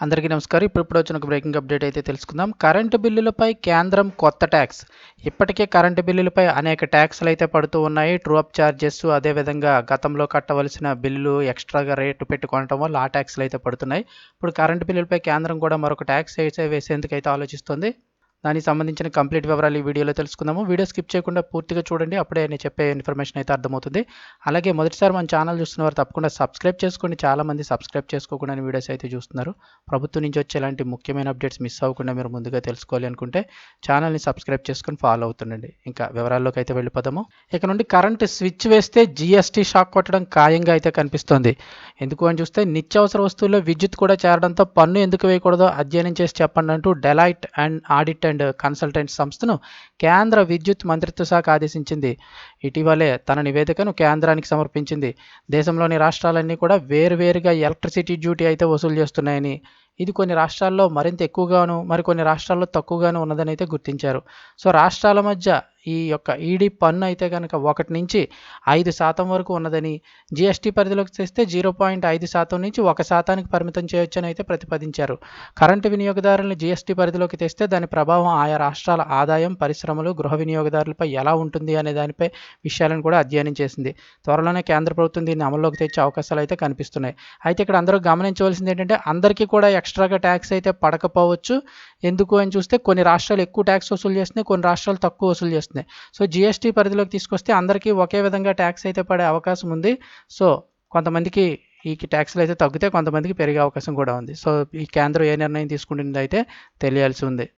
అందరికీ నమస్కారం. ఇప్పుడు ఇప్పుడు వచ్చిన ఒక బ్రేకింగ్ అప్డేట్ అయితే తెలుసుకుందాం. కరెంటు బిల్లులపై కేంద్రం కొత్త ట్యాక్స్. ఇప్పటికే కరెంటు బిల్లులపై అనేక ట్యాక్స్లు అయితే పడుతూ ఉన్నాయి. ట్రూఅప్ ఛార్జెస్ అదేవిధంగా గతంలో కట్టవలసిన బిల్లులు ఎక్స్ట్రాగా రేటు పెట్టుకోవడం వల్ల ఆ ట్యాక్స్లు అయితే పడుతున్నాయి. ఇప్పుడు కరెంటు బిల్లులపై కేంద్రం కూడా మరొక ట్యాక్స్ అయితే వేసేందుకు అయితే ఆలోచిస్తుంది. దానికి సంబంధించిన కంప్లీట్ వివరాలు ఈ వీడియోలో తెలుసుకుందాము. వీడియో స్కిప్ చేయకుండా పూర్తిగా చూడండి. అప్పుడే నేను చెప్పే ఇన్ఫర్మేషన్ అయితే అర్థమవుతుంది. అలాగే మొదటిసారి మన ఛానల్ చూస్తున్న వారు తప్పకుండా సబ్స్క్రైబ్ చేసుకోండి చాలామంది సబ్స్క్రైబ్ చేసుకోకుండా వీడియోస్ అయితే చూస్తున్నారు. ప్రభుత్వం నుంచి వచ్చే ఇలాంటి ముఖ్యమైన అప్డేట్స్ మిస్ అవ్వకుండా మీరు ముందుగా తెలుసుకోవాలి అనుకుంటే ఛానల్ని సబ్స్క్రైబ్ చేసుకొని ఫాలో అవుతుండండి. ఇంకా వివరాల్లోకి అయితే వెళ్ళిపోదాము. ఇక నుండి కరెంట్ స్విచ్ వేస్తే జిఎస్టీ షాక్ కొట్టడం ఖాయంగా అయితే కనిపిస్తోంది. ఎందుకు అని చూస్తే నిత్యావసర వస్తువుల్లో విద్యుత్ కూడా చేరడంతో పన్ను ఎందుకు వేయకూడదో అధ్యయనం చేసి చెప్పండి అంటూ Deloitte and audit and consultant సంస్థను కేంద్ర విద్యుత్ మంత్రిత్వ శాఖ ఆదేశించింది. ఇటీవలే తన నివేదికను కేంద్రానికి సమర్పించింది. దేశంలోని రాష్ట్రాలన్నీ కూడా వేరువేరుగా ఎలక్ట్రిసిటీ డ్యూటీ అయితే వసూలు చేస్తున్నాయని ఇది కొన్ని రాష్ట్రాల్లో మరింత ఎక్కువగాను మరికొన్ని రాష్ట్రాల్లో తక్కువగాను ఉన్నదని అయితే గుర్తించారు. సో రాష్ట్రాల మధ్య ఈ యొక్క ఈడీ పన్ను అయితే కనుక ఒకటి నుంచి ఐదు శాతం వరకు ఉన్నదని జిఎస్టీ పరిధిలోకి తెస్తే జీరో పాయింట్ ఐదు శాతం నుంచి ఒక శాతానికి పరిమితం చేయొచ్చని అయితే ప్రతిపాదించారు. కరెంటు వినియోగదారులను జిఎస్టీ పరిధిలోకి తెస్తే దాని ప్రభావం ఆయా రాష్ట్రాల ఆదాయం పరిశ్రమలు గృహ వినియోగదారులపై ఎలా ఉంటుంది అనే దానిపై విషయాలను కూడా అధ్యయనం చేసింది. త్వరలోనే కేంద్ర ప్రభుత్వం దీన్ని అమల్లోకి తెచ్చే అవకాశాలు అయితే కనిపిస్తున్నాయి. అయితే ఇక్కడ అందరూ గమనించవలసింది ఏంటంటే అందరికీ కూడా ఎక్స్ట్రాగా ట్యాక్స్ అయితే పడకపోవచ్చు. ఎందుకు అని చూస్తే కొన్ని రాష్ట్రాలు ఎక్కువ ట్యాక్స్ వసూలు చేస్తున్నాయి కొన్ని రాష్ట్రాలు తక్కువ వసూలు చేస్తున్నాయి. సో జిఎస్టీ పరిధిలోకి తీసుకొస్తే అందరికీ ఒకే విధంగా ట్యాక్స్ అయితే పడే అవకాశం ఉంది. సో కొంతమందికి ఈ ట్యాక్స్లు అయితే తగ్గితే కొంతమందికి పెరిగే అవకాశం కూడా ఉంది. సో ఈ కేంద్రం ఏ నిర్ణయం తీసుకుంటుందో అయితే తెలియాల్సి ఉంది.